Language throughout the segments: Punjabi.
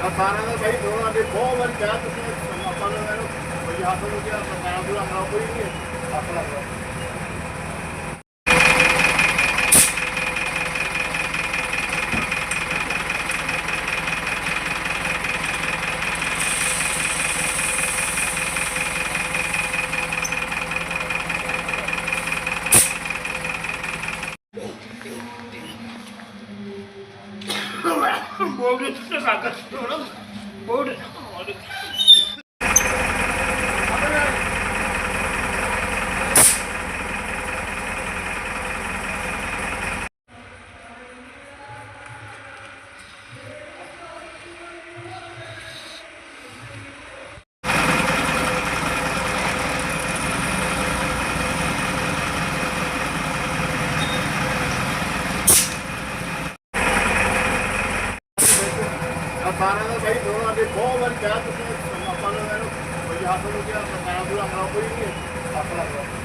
ਸਰਕਾਰਾਂ ਦਾ ਸਹੀ ਦੋਨਾਂ ਦੇ ਬਹੁਤ ਵਾਰੀ ਕਿਹਾ ਤੁਸੀਂ ਆਪਾਂ ਨੂੰ ਮੈਨੂੰ ਕੋਈ ਹੱਥ ਨੂੰ ਕਿਹਾ, ਸਰਕਾਰਾਂ ਨੂੰ ਅੰਗਲਾ ਕੋਈ ਨਹੀਂ ਆਪਣਾ। ਹੱਥ ਲੱਗਦਾ ਆ ਸਾਰਿਆਂ ਦਾ ਸਹੀ ਦੋਨਾਂ ਦੇ ਬਹੁਤ ਵਾਰੀ ਕਿਹਾ ਤੁਸੀਂ ਆਪਾਂ ਨੂੰ ਇਹਨੂੰ ਕੋਈ ਹੱਥ ਨੂੰ ਕਿਹਾ ਸਰਕਾਰ ਨੂੰ ਅੰਗਲਾ ਕੋਈ ਨਹੀਂ ਹੱਥ ਲੱਗਦਾ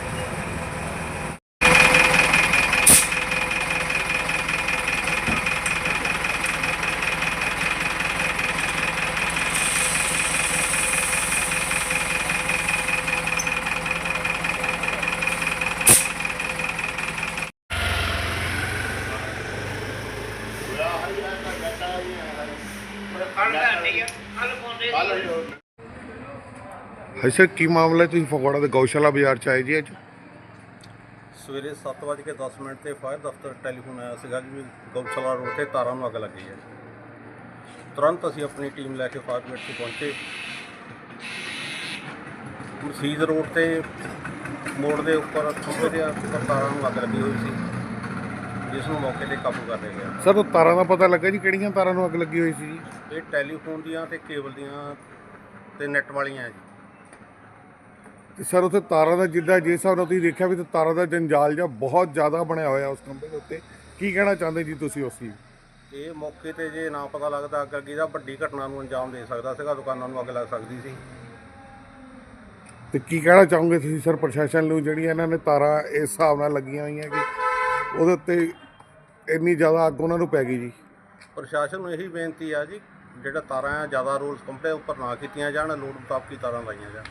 ਹਾਂ ਸਰ, ਕੀ ਮਾਮਲਾ ਹੈ? ਤੁਸੀਂ ਫਗਵਾੜਾ ਦੇ ਗਊਸ਼ਾਲਾ ਬਾਜ਼ਾਰ ਚ ਆਏ ਜੀ ਅੱਜ? ਸਵੇਰੇ 7:10 ਮਿੰਟ ਤੇ ਫਾਇਰ ਦਫ਼ਤਰ ਟੈਲੀਫੋਨ ਆਇਆ ਸੀਗਾ ਕਿ ਵੀ ਗਊਸ਼ਾਲਾ ਰੋਡ ਤੇ ਤਾਰਾਂ ਨੂੰ ਅੱਗ ਲੱਗੀ ਹੈ। ਤੁਰੰਤ ਅਸੀਂ ਆਪਣੀ ਟੀਮ ਲੈ ਕੇ ਫਾਇਰ ਬ੍ਰਿਗੇਡ 'ਤੇ ਪਹੁੰਚੇ। ਮਸੀਦ ਰੋਡ ਤੇ ਮੋੜ ਦੇ ਉੱਪਰ ਖੰਭੇ ਦੇ ਉੱਪਰ ਤਾਰਾਂ ਨੂੰ ਅੱਗ ਲੱਗੀ ਹੋਈ ਸੀ। ਜਿਸ ਨੂੰ ਮੌਕੇ ਤੇ ਕਾਬੂ ਕਰ ਲਿਆ ਗਿਆ ਸਰ ਤਾਰਾਂ ਦਾ ਪਤਾ ਲੱਗਾ ਜੀ ਕਿਹੜੀਆਂ ਤਾਰਾਂ ਨੂੰ ਅੱਗ ਲੱਗੀ ਹੋਈ ਸੀ ਜੀ? ਇਹ ਟੈਲੀਫੋਨ ਦੀਆਂ ਤੇ ਕੇਬਲ ਦੀਆਂ ਤੇ ਨੈਟ ਵਾਲੀਆਂ ਜੀ। ਤੇ ਸਰ ਉੱਥੇ ਤਾਰਾਂ ਦਾ ਜਿੱਦਾਂ ਜਿਸ ਹਿਸਾਬ ਨਾਲ ਤੁਸੀਂ ਦੇਖਿਆ ਵੀ ਤੇ ਤਾਰਾਂ ਦਾ ਜੰਜਾਲ ਜਿਹਾ ਬਹੁਤ ਜ਼ਿਆਦਾ ਬਣਿਆ ਹੋਇਆ ਉਸ ਖੰਭੇ ਦੇ ਉੱਤੇ। ਕੀ ਕਹਿਣਾ ਚਾਹੁੰਦੇ ਜੀ ਤੁਸੀਂ ਉਸ ਚੀਜ਼? ਇਹ ਮੌਕੇ ਤੇ ਜੇ ਨਾ ਪਤਾ ਲੱਗਦਾ ਅੱਗ ਲੱਗੀ ਦਾ ਵੱਡੀ ਘਟਨਾ ਨੂੰ ਅੰਜਾਮ ਦੇ ਸਕਦਾ ਸੀਗਾ ਦੁਕਾਨਾਂ ਨੂੰ ਅੱਗ ਲੱਗ ਸਕਦੀ ਸੀ। ਤੇ ਕੀ ਕਹਿਣਾ ਚਾਹੋਗੇ ਤੁਸੀਂ ਸਰ ਪ੍ਰਸ਼ਾਸਨ ਨੂੰ ਜਿਹੜੀਆਂ ਇਹਨਾਂ ਨੇ ਤਾਰਾਂ ਇਸ ਹਿਸਾਬ ਨਾਲ ਲੱਗੀਆਂ ਹੋਈਆਂ ਕਿ ਉਹਦੇ ਉੱਤੇ ਇੰਨੀ ਜ਼ਿਆਦਾ ਅੱਗ ਉਹਨਾਂ ਨੂੰ ਪੈ ਗਈ ਜੀ। ਪ੍ਰਸ਼ਾਸਨ ਨੂੰ ਇਹੀ ਬੇਨਤੀ ਆ ਜੀ, ਜਿਹੜਾ ਤਾਰਾਂ ਆ, ਜ਼ਿਆਦਾ ਰੂਲਸ ਕੰਪਲੇ ਉੱਪਰ ਨਾ ਕੀਤੀਆਂ ਜਾਣ ਲੋੜ ਮੁਤਾਬਕ ਹੀ ਤਾਰਾਂ ਲਾਈਆਂ ਜਾਣ।